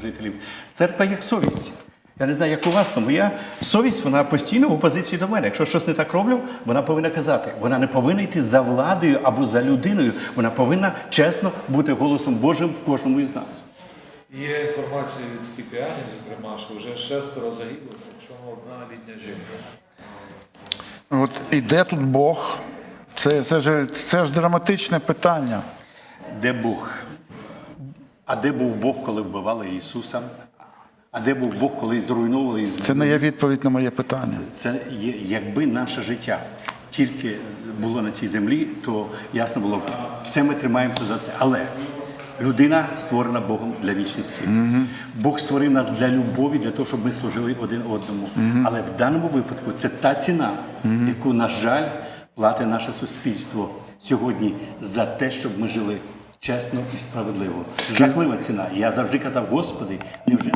священнослужителів. Церква як совість. Я не знаю, як у вас, але моя совість вона постійно в опозиції до мене. Якщо щось не так роблю, вона повинна казати. Вона не повинна йти за владою або за людиною. Вона повинна чесно бути голосом Божим в кожному із нас. Є інформація від Кіпіані, зокрема, що вже шестеро загиблих, якщо одна літня жінка. От і де тут Бог? Це, це, ж, це ж драматичне питання. Де Бог? А де був Бог, коли вбивали Ісуса? А де був Бог, коли зруйнували Це не є відповідь на моє питання. Це є, якби наше життя тільки було на цій землі, то ясно було б, все ми тримаємося за це. Але людина створена Богом для вічності. Бог створив нас для любові, для того, щоб ми служили один одному. Але в даному випадку це та ціна, яку, на жаль, платить наше суспільство сьогодні за те, щоб ми жили чесно і справедливо. Жахлива ціна. Я завжди казав, Господи, невже